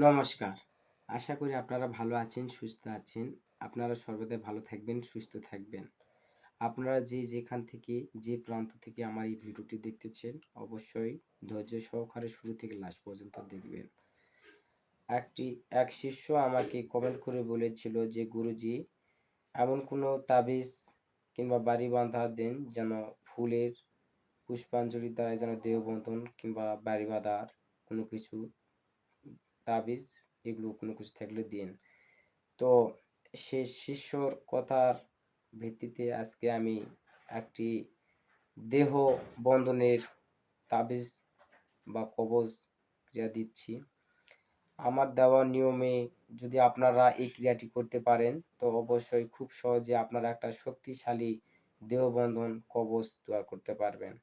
নমস্কার। আশা করি আপনারা ভালো আছেন, সুস্থ আছেন। আপনারা সর্বদাই ভালো থাকবেন, সুস্থ থাকবেন। আপনারা যে যেখান থেকে, যে প্রান্ত থেকে আমার এই ভিডিওটি দেখতেছেন, অবশ্যই ধৈর্য সহকারে শুরু থেকে লাস্ট পর্যন্ত দেখবেন। একটি, এক শিষ্য আমাকে কমেন্ট করে বলেছিল যে, গুরুজি, এমন কোনো তাবিজ কিংবা বাড়ি বাঁধা দেন যেন ফুলের পুষ্পাঞ্জলি দ্বারা যেন দেহবন্ধন কিংবা বাড়ি বাঁধার কোনো কিছু তাবিজ এগুলো কোনো কিছু থাকলে দিন। তো সে শিষ্যর কথার ভিত্তিতে আজকে আমি একটি দেহ বন্ধনের তাবিজ বা কবজ ক্রিয়া দিচ্ছি। আমার দেওয়া নিয়মে যদি আপনারা এই ক্রিয়াটি করতে পারেন, তো অবশ্যই খুব সহজে আপনারা একটা শক্তিশালী দেহবন্ধন কবচ তৈরি করতে পারবেন।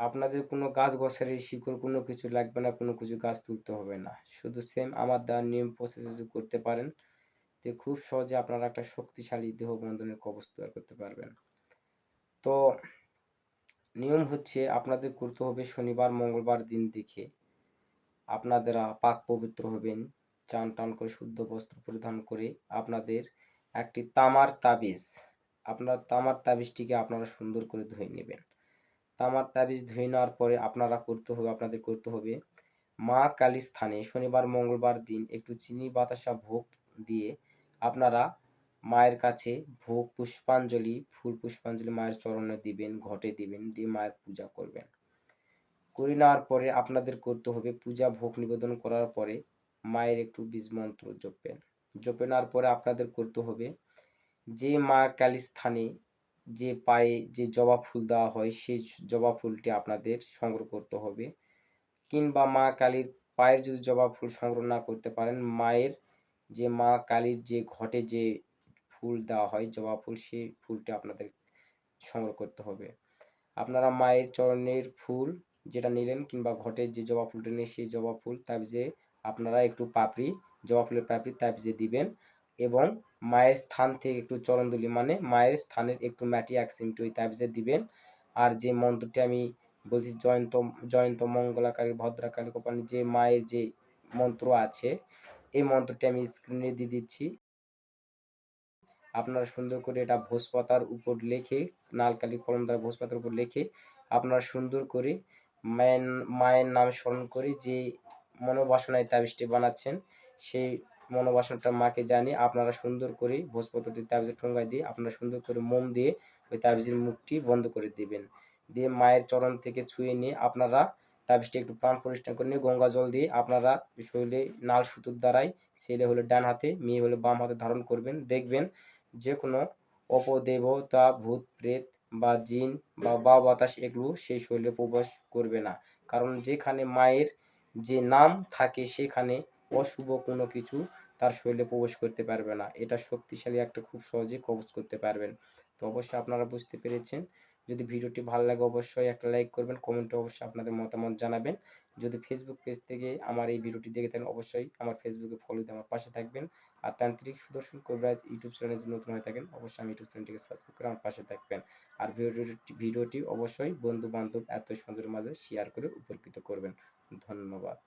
আপনাদের কোনো গাছ গোছারি শিকড়, কোনো কিছু লাগবে না, কোনো কিছু গাছ তুলতে হবে না। শুধু সেম আমার দেওয়া নিয়ম প্রসেস করতে পারেন তো খুব সহজে আপনারা একটা শক্তিশালী দেহ বন্ধনের কবচ তৈরি করতে পারবেন। তো নিয়ম হচ্ছে আপনাদের করতে হবে শনিবার, মঙ্গলবার দিন দেখে আপনারা পাক পবিত্র হবেন, চান টান করে, শুদ্ধ বস্ত্র পরিধান করে আপনাদের একটি তামার তাবিজ, আপনার তামার তাবিজটিকে আপনারা সুন্দর করে ধুয়ে নেবেন। তামার তাবিজ ধুয়ে নেওয়ার পরে আপনারা করতে হবে, আপনাদের করতে হবে মা কালী স্থানে শনিবার, মঙ্গলবার দিন একটু চিনি বাতাসা ভোগ দিয়ে আপনারা মায়ের কাছে ভোগ পুষ্পাঞ্জলি, ফুল পুষ্পাঞ্জলি মায়ের চরণে দিবেন, ঘটে দিবেন, দিয়ে মায়ের পূজা করবেন। করে নেওয়ার পরে আপনাদের করতে হবে পূজা, ভোগ নিবেদন করার পরে মায়ের একটু বীজ মন্ত্র জপবেন জপে নেওয়ার পরে আপনাদের করতে হবে যে মা কালী স্থানে যে পায়ে যে জবা ফুল দেওয়া হয়, সেই জবা ফুলটি আপনাদের সংগ্রহ করতে হবে। কিংবা মা কালীর পায়ের যদি জবা ফুল সংগ্রহ না করতে পারেন, মায়ের যে মা কালীর যে ঘটে যে ফুল দেওয়া হয়, জবা ফুল সেই ফুলটি আপনাদের সংগ্রহ করতে হবে। আপনারা মায়ের চরণের ফুল যেটা নিলেন কিংবা ঘটের যে জবা ফুলটা নিয়ে, সেই জবা ফুল তাবিজে আপনারা একটু পাপড়ি, জবা ফুলের পাপড়ি তাবিজে দিবেন। এবং মায়ের স্থান থেকে একটু চরণদুলি মানে মায়ের স্থানের একটু মাটি এক সিমটি ওই তাবিজে দিবেন। আর যে মন্ত্রটি আমি বলছি, জয়ন্ত জয়ন্ত মঙ্গলাকারী ভদ্রাকালী কোপানি যে মায়ের যে মন্ত্র আছে, এই মন্ত্রটি আমি স্ক্রিনে দিয়ে দিচ্ছি। আপনারা সুন্দর করে এটা ভোজপাতার উপর লিখে, নালকালি কলম ভোজপাতার উপর লিখে, আপনারা সুন্দর করে মায়ের মায়ের নাম স্মরণ করে যে মনোবাসনায় তাবিজটি বানাচ্ছেন, সেই মনোবাসনটা মাকে জানিয়ে আপনারা সুন্দর করে ভোজপত্রটি তাবিজের ঠোঙ্গায় দিয়ে আপনারা সুন্দর করে মোম দিয়ে ওই তাবিজের মুখটি বন্ধ করে দিবেন। দিয়ে মায়ের চরণ থেকে ছুঁয়ে নিয়ে আপনারা তাবিজটি একটু প্রাণ পরিষ্কার করে নিয়ে গঙ্গা জল দিয়ে আপনারা শরীরে নাল সুতোর দ্বারাই ছেলে হলে ডান হাতে, মেয়ে হলে বাম হাতে ধারণ করবেন। দেখবেন যে কোনো অপদেবতা, ভূত, প্রেত বা জিন বা বা বাতাস এগুলো সেই শরীরে প্রবেশ করবে না। কারণ যেখানে মায়ের যে নাম থাকে সেখানে অশুভ কোনো কিছু তার শরীরে প্রবেশ করতে পারবে না। এটা শক্তিশালী একটা খুব সহজে কবজ করতে পারবেন। তো অবশ্যই আপনারা বুঝতে পেরেছেন। যদি ভিডিওটি ভালো লাগে অবশ্যই একটা লাইক করবেন কমেন্টে অবশ্যই আপনাদের মতামত জানাবেন। যদি ফেসবুক পেজ থেকে আমার এই ভিডিওটি দেখে থাকেন, অবশ্যই আমার ফেসবুকে ফলো দিয়ে আমার পাশে থাকবেন। আর তান্ত্রিক সুদর্শন কবিরাজ ইউটিউব চ্যানেলে যদি নতুন হয়ে থাকেন, অবশ্যই আমি ইউটিউব চ্যানেলটিকে সাবস্ক্রাইব করে আমার পাশে থাকবেন। আর ভিডিওটি ভিডিওটি অবশ্যই বন্ধু বান্ধব এত সুন্দর মাঝে শেয়ার করে উপকৃত করবেন। ধন্যবাদ।